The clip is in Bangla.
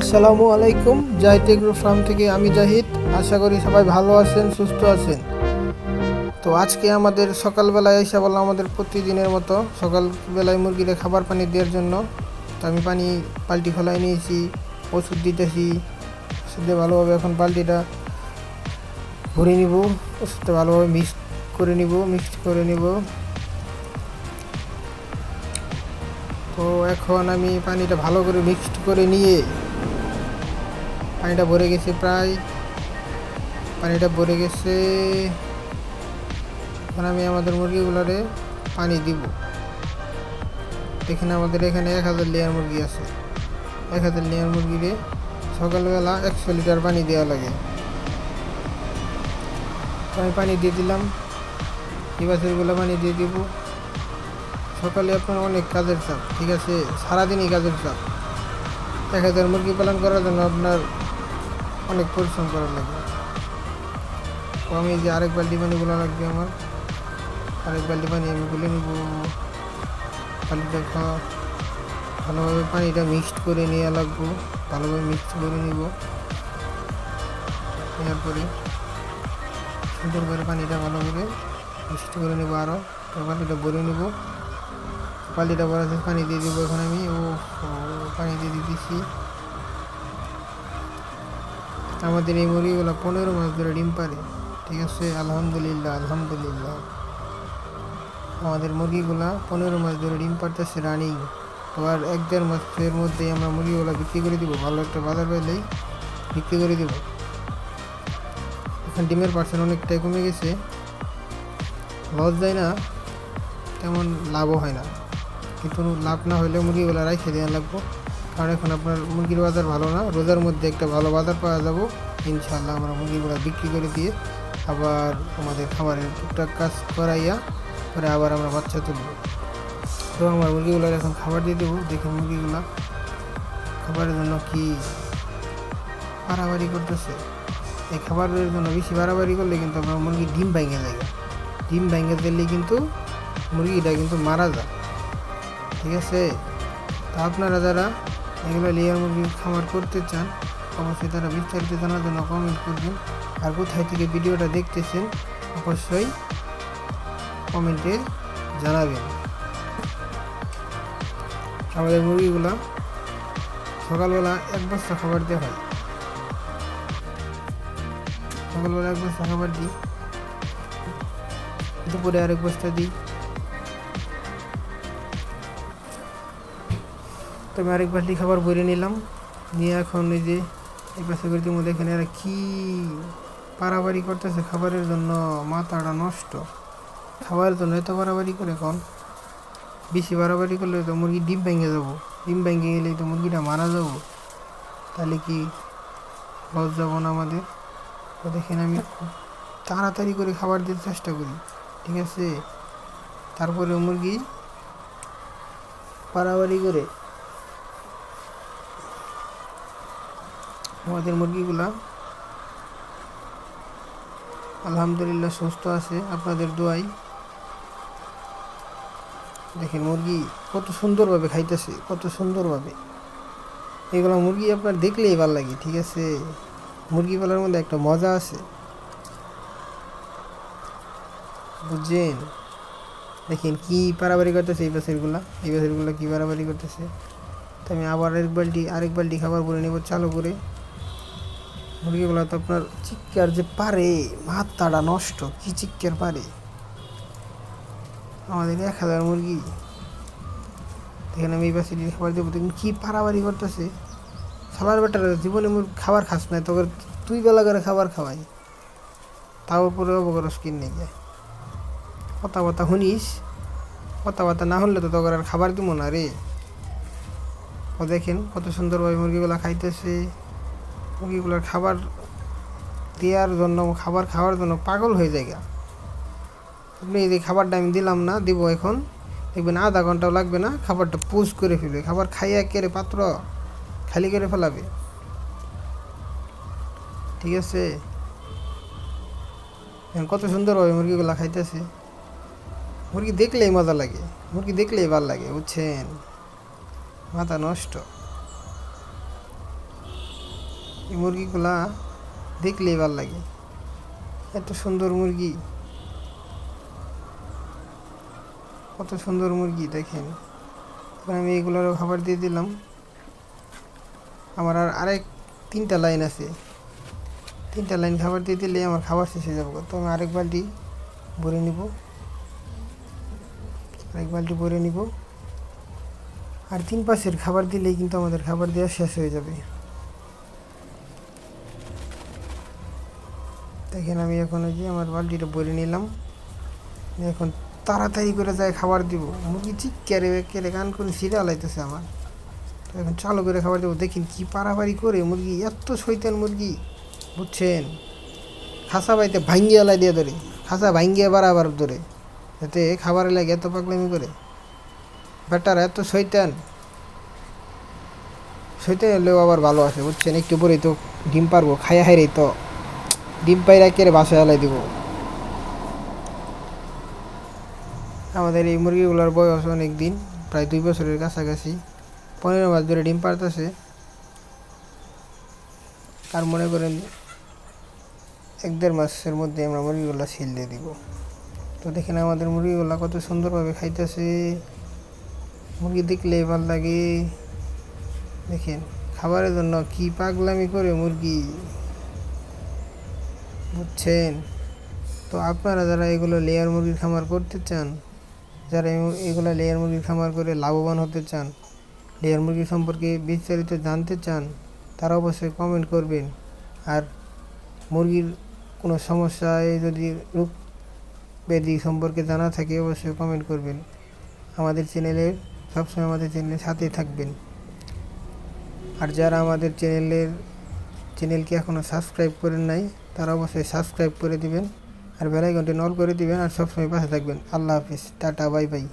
আসসালামু আলাইকুম জাহিদ এগ্রো ফার্ম থেকে আমি জাহিদ। আশা করি সবাই ভালো আছেন, সুস্থ আছেন। তো আজকে আমাদের সকালবেলায় এসে বললাম আমাদের প্রতিদিনের মতো সকালবেলায় মুরগিরে খাবার পানি দেওয়ার জন্য। তো আমি পানি পাল্টি খোলায় নিয়েছি, ওষুধ দিতেছি, ওষুধ ভালোভাবে এখন পাল্টিটা ভরে নিব, ওষুধটা ভালোভাবে মিক্স করে নিব মিক্সড করে নিব। তো এখন আমি পানিটা ভালো করে মিক্সড করে নিয়ে পানিটা ভরে গেছে প্রায়। পানিটা ভরে গেছে। এখন আমি আমাদের মুরগিগুলোরে পানি দিব। এখানে আমাদের এখানে এক হাজার লেয়ার মুরগি আছে। এক হাজার লেয়ার মুরগিরে সকালবেলা একশো লিটার পানি দেওয়া লাগে। আমি পানি দিয়ে দিলাম। এই পানি দিয়ে দিব। সকালে আপনার অনেক কাজের চাপ, ঠিক আছে? সারাদিনই কাজের চাপ। এক হাজার মুরগি পালন করার জন্য আপনার অনেক পরিশ্রম করার লাগে। তো আমি যে আরেক বালতি পানিগুলো লাগবে আমার আরেক বালতি পানি আমি গুলে নিব। খাওয়া ভালোভাবে পানিটা মিক্সড করে নেওয়া লাগবো ভালোভাবে মিক্সড করে নিব। নেওয়ার পরে সুন্দর করে পানিটা ভালো করে মিক্সড করে নেব আরও পানিটা ভরে নেব। পাল্টিটা ভরা পানি দিয়ে দিব এখন আমি। ও, পানি দিয়ে দিতেছি। আমাদের এই মুরগিগুলো পনেরো মাস ধরে ডিম পারে। ঠিক আছে? আলহামদুলিল্লাহ আলহামদুলিল্লাহ। আমাদের মুরগিগুলা পনেরো মাস ধরে ডিম পারতেছে রানিং তো আর এক দেড় মাসের মধ্যেই আমরা মুরগিগুলো বিক্রি করে দিব। ভালো একটা বাজার পেলেই বিক্রি করে দিব। এখন ডিমের পার্সেন্ট অনেকটাই কমে গেছে। লস যায় না, তেমন লাভও হয় না। কিন্তু লাভ না হলে মুরগিগুলো রাখে দেওয়া লাগবো। কারণ এখন আপনার মুরগির বাজার ভালো না। রোজার মধ্যে একটা ভালো বাজার পাওয়া যাব। ইনশাল্লাহ আমরা মুরগিগুলো বিক্রি করে দিয়ে আবার আমাদের খাবারের টুকটাক কাজ করাইয়া পরে আবার আমরা বাচ্চা তুলব। তো আমার মুরগিগুলোর এখন খাবার দিয়ে দেবো। দেখি মুরগিগুলো খাবারের জন্য কি বাড়াবাড়ি করতেছে। এই খাবারের জন্য বেশি বাড়াবাড়ি করলে কিন্তু আপনার মুরগি ডিম ভেঙে যায়। ডিম ভেঙে দিলে কিন্তু মুরগিটা কিন্তু মারা যায়। ঠিক আছে? তো আপনারা যারা এগুলো লেয়ার মুরগির খামার করতে চান, অবশ্যই তারা বিস্তারিত জানার জন্য কমেন্ট করবেন। আর কোথায় থেকে ভিডিওটা দেখতেছেন, অবশ্যই কমেন্টে জানাবেন। আমাদের মুরগিগুলো সকালবেলা এক বস্তা খাবার দেওয়া হয়। সকালবেলা এক বস্তা খাবার দিই, দুপুরে আরেক বস্তা দিই। তো আমি আরেক বালতি খাবার ভরে নিলাম। নিয়ে এখন এই যে এই পাশে করে মধ্যে এখানে আর কি পারাবাড়ি করতেছে খাবারের জন্য, মাথাটা নষ্ট। খাবারের জন্য এত বাড়াবাড়ি করে এখন। বেশি বাড়াবাড়ি করলে তো মুরগি ডিম ভেঙে যাব। ডিম ভেঙে গেলে তো মুরগিটা মারা যাব। তাহলে কি লস যাব না আমাদের? তো দেখেন আমি খুব তাড়াতাড়ি করে খাবার দিতে চেষ্টা করি, ঠিক আছে? তারপরে মুরগি পাড়াবাড়ি করে আমাদের মুরগিগুলা। আলহামদুলিল্লাহ সুস্থ আছে, আপনাদের দোয়াই। দেখেন মুরগি কত সুন্দরভাবে খাইতেছে, কত সুন্দরভাবে। এগুলো মুরগি আপনার দেখলেই ভালো লাগে, ঠিক আছে? মুরগি পালার মধ্যে একটা মজা আছে। বুঝছেন? দেখেন কি পারাবাড়ি করতেছে এই বাসেরগুলা এই বাসেরগুলা কি পারাবাড়ি করতেছে? তো আমি আবার আরেক বালতি আরেক বালতি খাবার করে নেব চালু করে। মুরগিগুলো তো আপনার চিৎকার যে পারে, মাথাটা নষ্ট, কি চিৎকার পারে? আমাদের এক হাজার মুরগি। এখানে আমি এই বাসে খাবার দেবো, দেখুন কি পারাবাড়ি করতেছে। খাবার বেটার জীবনে মুর খাবার খাস না তোকে তুই বেলা করে খাবার খাওয়াই। তার উপরে অবকরস কিন নিয়ে যায় কথা বার্তা শুনিস? কথা বার্তা না শুনলে তো তোকে আর খাবার দিব না রে। ও দেখেন কত সুন্দরভাবে মুরগিগুলা খাইতেছে। মুরগিগুলোর খাবার দেওয়ার জন্য, খাবার খাওয়ার জন্য পাগল হয়ে যায়। আপনি এই খাবারটা আমি দিলাম না, দিব এখন, দেখবেন আধা ঘন্টাও লাগবে না, খাবারটা পুষ করে ফেলবে। খাবার খাইয়া কেড়ে পাত্র খালি করে ফেলাবে। ঠিক আছে? কত সুন্দরভাবে মুরগিগুলা খাইতেছে। মুরগি দেখলেই মজা লাগে, মুরগি দেখলেই ভালো লাগে, বুঝছেন? মাথা নষ্ট। এই মুরগিগুলা দেখলেই ভালো লাগে। এত সুন্দর মুরগি। কত সুন্দর মুরগি, দেখেন। আমি এগুলোরও খাবার দিয়ে দিলাম। আমার আর আরেক তিনটা লাইন আছে। তিনটা লাইন খাবার দিয়ে দিলে আমার খাবার শেষ হয়ে যাবে। তো আমি আরেক বালতি ভরে নিব। আরেক বালতি ভরে নিব। আর তিন পাশের খাবার দিলেই কিন্তু আমাদের খাবার দেওয়া শেষ হয়ে যাবে। দেখেন আমি এখন ওই যে আমার বালতিটা বলে নিলাম। এখন তাড়াতাড়ি করে যায় খাবার দিব। মুরগি চিৎকারে কেড়ে গান করে সিরিয়াল আলাইতেছে আমার। তো এখন চালু করে খাবার দেবো। দেখেন কি পারাপারি করে মুরগি, এত শৈতান মুরগি, বুঝছেন? খাসা বাইতে ভাঙ্গিয়া লাই দিয়ে ধরে। খাসা ভাঙ্গিয়া বারাবার ধরে। যাতে খাবারের লাগে এত পাগলামি করে। বেটার এত শৈতান শৈতান হলেও আবার ভালো আছে, বুঝছেন? একটু পরেই তো ডিম পারব, খাইয়া হাইরেই তো। ডিম পাইরা কেড়ে বাসায় আলাই দিব। আমাদের এই মুরগিগুলোর বয়স অনেক দিন, প্রায় দুই বছরের কাছাকাছি। পনেরো মাস ধরে ডিম পারতেছে আর মনে করেন এক দেড় মাসের মধ্যে আমরা মুরগিগুলো সিল দিয়ে দিব। তো দেখেন আমাদের মুরগিগুলো কত সুন্দরভাবে খাইতেছে। মুরগি দেখলে ভালো লাগে। দেখেন, খাবারের জন্য কি পাগলামি করে মুরগি। বুঝছেন? তো আপনারা যারা এগুলো লেয়ার মুরগির খামার করতে চান, যারা এগুলো লেয়ার মুরগির খামার করে লাভবান হতে চান লেয়ার মুরগি সম্পর্কে বিস্তারিত জানতে চান, তারা অবশ্যই কমেন্ট করবেন। আর মুরগির কোনো সমস্যায় যদি রোগ ব্যাধি সম্পর্কে জানা থাকে, অবশ্যই কমেন্ট করবেন। আমাদের চ্যানেলের সবসময় আমাদের চ্যানেলের সাথে থাকবেন। আর যারা আমাদের চ্যানেলের চ্যানেলকে এখনও সাবস্ক্রাইব করেন নাই তারা অবশ্যই সাবস্ক্রাইব করে দিবেন, আর বেলাইকনটি নল করে দিবেন, আর সবসময় পাশে থাকবেন। আল্লাহ হাফিজ, টাটা, বাই বাই।